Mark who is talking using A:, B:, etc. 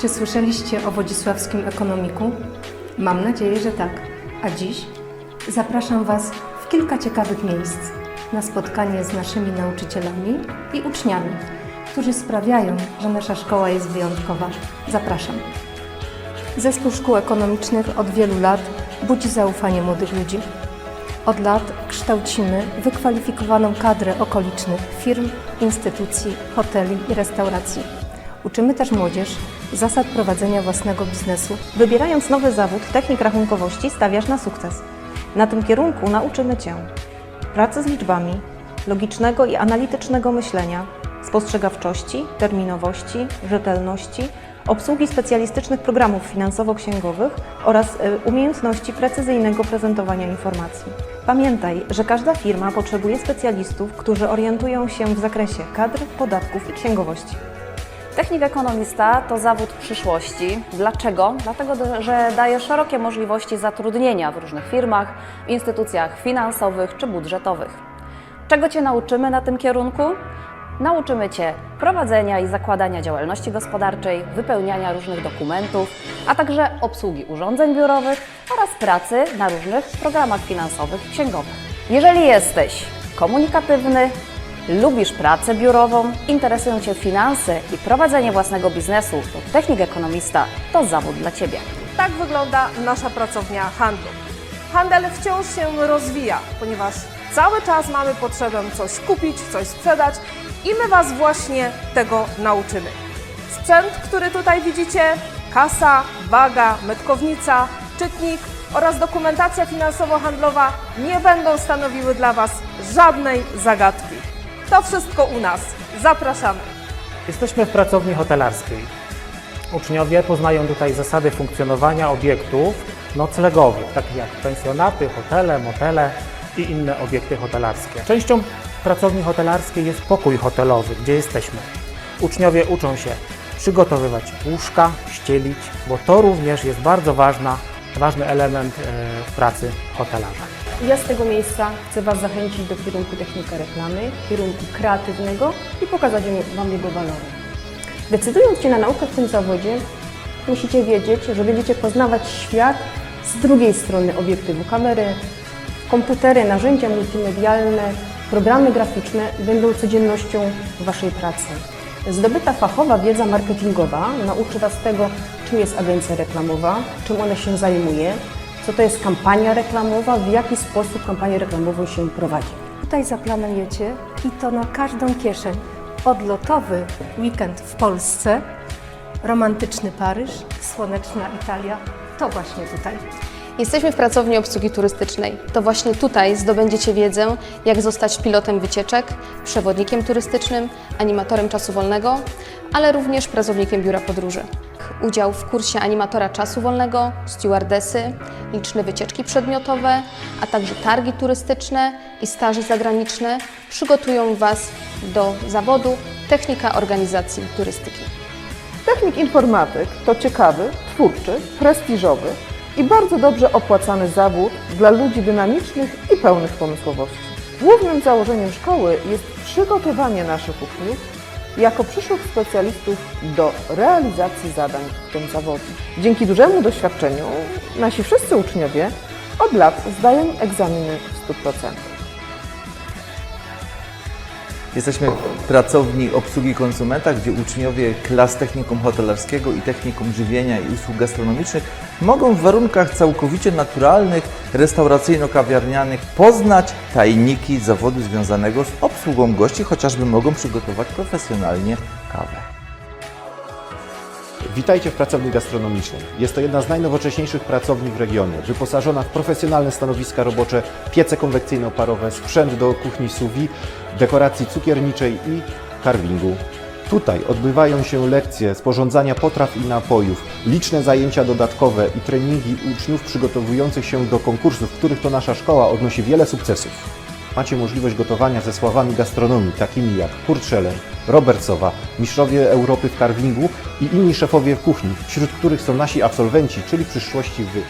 A: Czy słyszeliście o wodzisławskim ekonomiku? Mam nadzieję, że tak. A dziś zapraszam Was w kilka ciekawych miejsc na spotkanie z naszymi nauczycielami i uczniami, którzy sprawiają, że nasza szkoła jest wyjątkowa. Zapraszam. Zespół Szkół Ekonomicznych od wielu lat budzi zaufanie młodych ludzi. Od lat kształcimy wykwalifikowaną kadrę okolicznych firm, instytucji, hoteli i restauracji. Uczymy też młodzież zasad prowadzenia własnego biznesu.
B: Wybierając nowy zawód technik rachunkowości stawiasz na sukces. Na tym kierunku nauczymy Cię pracy z liczbami, logicznego i analitycznego myślenia, spostrzegawczości, terminowości, rzetelności, obsługi specjalistycznych programów finansowo-księgowych oraz y, umiejętności precyzyjnego prezentowania informacji. Pamiętaj, że każda firma potrzebuje specjalistów, którzy orientują się w zakresie kadr, podatków i księgowości.
C: Technik ekonomista to zawód przyszłości. Dlaczego? Dlatego, że daje szerokie możliwości zatrudnienia w różnych firmach, instytucjach finansowych czy budżetowych. Czego Cię nauczymy na tym kierunku? Nauczymy Cię prowadzenia i zakładania działalności gospodarczej, wypełniania różnych dokumentów, a także obsługi urządzeń biurowych oraz pracy na różnych programach finansowych i księgowych. Jeżeli jesteś komunikatywny, lubisz pracę biurową, interesują Cię finanse i prowadzenie własnego biznesu, to technik ekonomista to zawód dla Ciebie.
D: Tak wygląda nasza pracownia handlu. Handel wciąż się rozwija, ponieważ cały czas mamy potrzebę coś kupić, coś sprzedać i my Was właśnie tego nauczymy. Sprzęt, który tutaj widzicie, kasa, waga, metkownica, czytnik oraz dokumentacja finansowo-handlowa nie będą stanowiły dla Was żadnej zagadki. To wszystko u nas. Zapraszamy.
E: Jesteśmy w pracowni hotelarskiej. Uczniowie poznają tutaj zasady funkcjonowania obiektów noclegowych, takich jak pensjonaty, hotele, motele i inne obiekty hotelarskie. Częścią pracowni hotelarskiej jest pokój hotelowy, gdzie jesteśmy. Uczniowie uczą się przygotowywać łóżka, ścielić, bo to również jest bardzo ważna, ważny element e, w pracy hotelarza.
F: Ja z tego miejsca chcę Was zachęcić do kierunku technika reklamy, kierunku kreatywnego i pokazać Wam jego walory. Decydując się na naukę w tym zawodzie, musicie wiedzieć, że będziecie poznawać świat z drugiej strony obiektywu kamery. Komputery, narzędzia multimedialne, programy graficzne będą codziennością Waszej pracy. Zdobyta fachowa wiedza marketingowa nauczy Was tego, czym jest agencja reklamowa, czym ona się zajmuje, co to jest kampania reklamowa, w jaki sposób kampanię reklamową się prowadzi.
A: Tutaj zaplanujecie i to na każdą kieszeń. Odlotowy weekend w Polsce, romantyczny Paryż, słoneczna Italia. To właśnie tutaj.
G: Jesteśmy w pracowni obsługi turystycznej. To właśnie tutaj zdobędziecie wiedzę, jak zostać pilotem wycieczek, przewodnikiem turystycznym, animatorem czasu wolnego, ale również pracownikiem biura podróży. Udział w kursie animatora czasu wolnego, stewardesy, liczne wycieczki przedmiotowe, a także targi turystyczne i staże zagraniczne przygotują Was do zawodu technika organizacji turystyki.
H: Technik informatyk to ciekawy, twórczy, prestiżowy i bardzo dobrze opłacany zawód dla ludzi dynamicznych i pełnych pomysłowości. Głównym założeniem szkoły jest przygotowanie naszych uczniów jako przyszłych specjalistów do realizacji zadań w tym zawodzie. Dzięki dużemu doświadczeniu nasi wszyscy uczniowie od lat zdają egzaminy w 100%.
I: Jesteśmy pracowni obsługi konsumenta, gdzie uczniowie klas technikum hotelarskiego i technikum żywienia i usług gastronomicznych mogą w warunkach całkowicie naturalnych, restauracyjno-kawiarnianych poznać tajniki zawodu związanego z obsługą gości, chociażby mogą przygotować profesjonalnie kawę.
J: Witajcie w pracowni gastronomicznej. Jest to jedna z najnowocześniejszych pracowni w regionie, wyposażona w profesjonalne stanowiska robocze, piece konwekcyjno-parowe, sprzęt do kuchni sous vide, dekoracji cukierniczej i carvingu. Tutaj odbywają się lekcje sporządzania potraw i napojów, liczne zajęcia dodatkowe i treningi uczniów przygotowujących się do konkursów, w których to nasza szkoła odnosi wiele sukcesów. Macie możliwość gotowania ze sławami gastronomii, takimi jak Kurt Scheller, Robert Sowa, mistrzowie Europy w carvingu i inni szefowie kuchni, wśród których są nasi absolwenci, czyli w przyszłości Wy.